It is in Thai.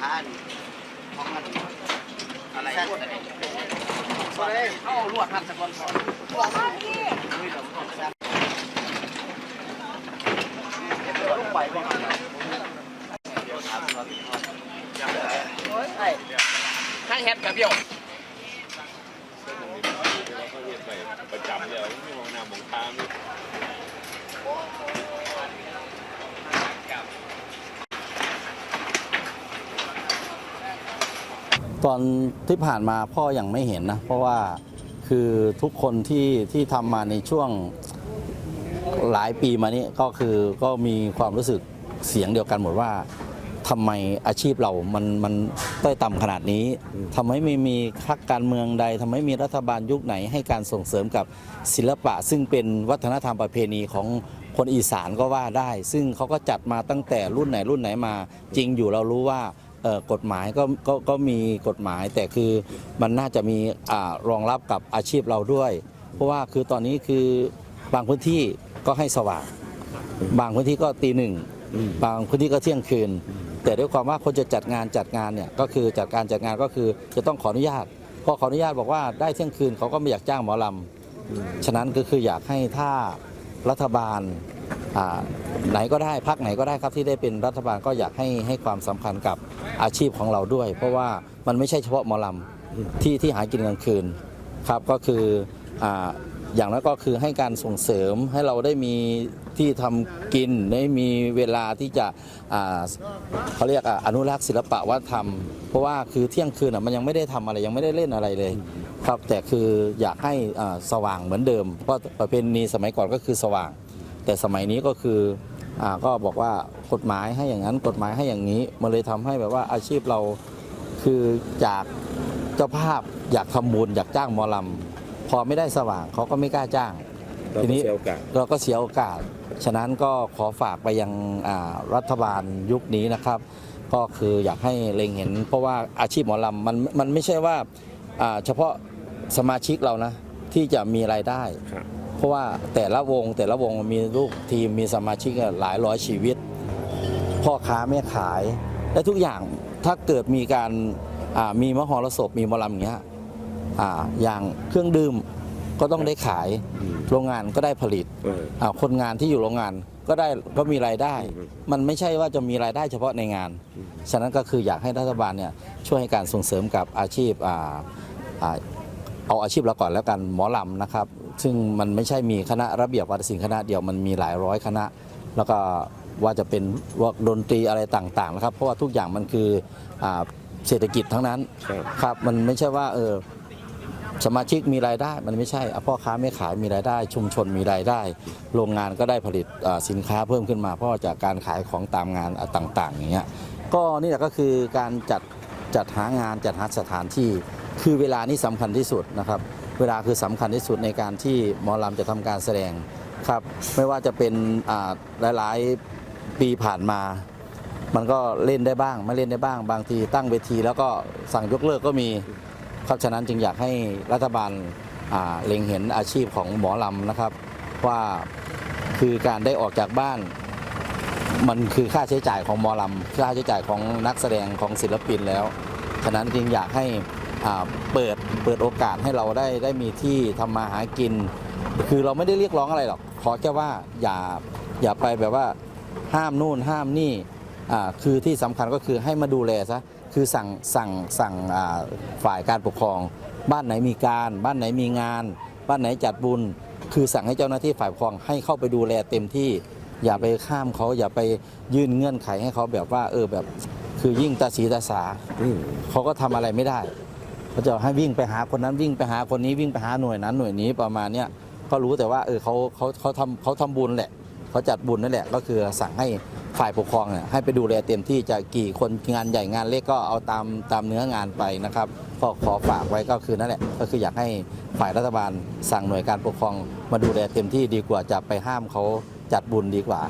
ท่าวิธีทานของมันอะไรพูดอะไรก็เลยเข้าลวดหันสกอนสอนหัวมากพี่ลูกไปบ้างข้างเฮ็ดกับเบี้ยว ประจำเลยไม่มองหน้ามองตาไม่ ตอนที่ผ่านมาพ่อยังไม่เห็นนะ เพราะว่าคือทุกคนที่ที่ทำมาในช่วงหลายปีมานี้ก็คือก็มีความรู้สึกเสียงเดียวกันหมดว่าทำไมอาชีพเรามันมันต้อยต่ำขนาดนี้ทำไมไม่มีพักการเมืองใดทำไมมีรัฐบาลยุคไหน ให้การส่งเสริมกับศิลปะ ซึ่งเป็นวัฒนธรรมประเพณีของคนอีสานก็ว่าได้ ซึ่งเขาก็จัดมาตั้งแต่รุ่นไหนรุ่นไหนมา จริงอยู่เรารู้ว่า กฎหมายก็ก็ก็มีกฎหมายแต่คือมันน่าจะมีอารองรับกับอาชีพเราด้วย เพราะว่าคือตอนนี้คือบางพื้นที่ก็ให้สว่าง บางพื้นที่ก็ตีหนึ่งบางพื้นที่ก็เที่ยงคืน แต่ด้วยความว่าคนจะจัดงานจัดงานเนี่ยก็คือจัดการจัดงานก็คือจะต้องขออนุญาตพอขออนุญาตบอกว่าได้เที่ยงคืนเขาก็ไม่อยากจ้างหมอลำฉะนั้นก็คืออยากให้ถ้ารัฐบาลอ่า ไหนก็ได้พักไหนก็ได้ครับที่ได้เป็นรัฐบาลก็อยากให้ให้ความสำคัญกับอาชีพของเราด้วย เพราะว่ามันไม่ใช่เฉพาะหมอลำที่ที่หากินกลางคืนครับก็คือออย่างนั้นก็คือให้การส่งเสริมให้เราได้มีที่ทำกินได้มีเวลาที่จะเขาเรียกออนุรักษ์ศิลปะวัฒนธรรม เพราะว่าคือเที่ยงคืนมันยังไม่ได้ทำอะไรยังไม่ได้เล่นอะไรเลยครับแต่คืออยากให้สว่างเหมือนเดิมเพราะประเพณีสมัยก่อนก็คือสว่าง แต่สมัยนี้ก็คืออาก็บอกว่ากฎหมายให้อย่างนั้นกฎหมายให้อย่างนี้มันเลยทำให้แบบว่าอาชีพเราคือจากเจ้าภาพอยากทำบุญอยากจ้างหมอลำพอไม่ได้สว่างเขาก็ไม่กล้าจ้างเราก็เสียโอกาสเราก็เสียโอกาส ฉะนั้นก็ขอฝากไปยังอ่ารัฐบาลยุคนี้นะครับ ก็คืออยากให้เล็งเห็น เพราะว่าอาชีพหมอลำมันมันไม่ใช่ว่าอ่าเฉพาะสมาชิกเรานะที่จะมีรายได้ครับ เพราะว่าแต่ละวงแต่ละวงมีลูกทีมมีสมาชิกหลายร้อยชีวิต พ่อค้าแม่ขายและทุกอย่างถ้าเกิดมีการอ่ามีมหรสพมีหมอลำอย่างเงี้ยอ่าอย่างเครื่องดื่มก็ต้องได้ขายอืมโรงงานก็ได้ผลิตเอออ่าคนงานที่อยู่โรงงานก็ได้ก็มีรายได้อืมมันไม่ใช่ว่าจะมีรายได้เฉพาะในงาน ฉะนั้นก็คืออยากให้รัฐบาลเนี่ยช่วยให้การส่งเสริมกับอาชีพอ่าอ่าเอาอาชีพเราก่อนแล้วกันหมอลำนะครับ ซึ่งมันไม่ใช่มีคณะระเบียบวัฒนศิลป์คณะเดียวมันมีหลายร้อยคณะ แล้วก็ว่าจะเป็นว่าดนตรีอะไรต่างๆนะครับ เพราะว่าทุกอย่างมันคืออาเศรษฐกิจทั้งนั้นครับมันไม่ใช่ว่าเออสมาชิกมีรายได้มันไม่ใช่อพ่อค้าไม่ขายมีรายได้ ชุมชนมีรายได้ โรงงานก็ได้ผลิตสินค้าเพิ่มขึ้นมา เพราะจากการขายของตามงานต่างๆอย่างเงี้ยก็นี่แหละก็คือการจัดจัดหางานจัดหาสถานที่ คือเวลานี่สำคัญที่สุดนะครับ เวลาคือสำคัญที่สุดในการที่หมอลำจะทำการแสดงครับ ไม่ว่าจะเป็นหลายๆปีผ่านมา มันก็เล่นได้บ้าง ไม่เล่นได้บ้าง บางทีตั้งเวที แล้วก็สั่งยกเลิกก็มีครับฉะนั้นจึงอยากให้รัฐบาลเล็งเห็นอาชีพของหมอลำนะครับ ว่าคือการได้ออกจากบ้าน มันคือค่าใช้จ่ายของหมอลำค่าใช้จ่ายของนักแสดงของศิลปินแล้ว ฉะนั้นจึงอยากให้ เปิดเปิดโอกาสให้เราได้ได้มีที่ทำมาหากิน คือเราไม่ได้เรียกร้องอะไรหรอกขอแค่ว่าอย่าอย่าไปแบบว่าห้ามนู่นห้ามนี่อ่าคือที่สำคัญก็คือให้มาดูแลซะคือสั่งสั่งสั่งอ่าฝ่ายการปกครอง บ้านไหนมีการ บ้านไหนมีงาน บ้านไหนจัดบุญ คือสั่งให้เจ้าหน้าที่ฝ่ายปกครองให้เข้าไปดูแลเต็มที่อย่าไปข้ามเขาอย่าไปยื่นเงื่อนไขให้เขาแบบว่าเออแบบ คือยิ่งตาสีตาสาอืมเขาก็ทำอะไรไม่ได้ เขาจะให้วิ่งไปหาคนนั้นวิ่งไปหาคนนี้วิ่งไปหาหน่วยนั้นหน่วยนี้ประมาณเนี้ยก็รู้แต่ว่าเออเขาเขาเขาทำเขาทำบุญแหละเขาจัดบุญนั่นแหละ ก็คือสั่งให้ฝ่ายปกครองเนี่ยให้ไปดูแลเต็มที่จะกี่คนงานใหญ่งานเล็กก็เอาตามตามเนื้องานไปนะครับก็ขอฝากไว้ก็คือนั่นแหละก็คืออยากให้ฝ่ายรัฐบาลสั่งหน่วยการปกครองมาดูแลเต็มที่ดีกว่าจะไปห้ามเขาจัดบุญดีกว่า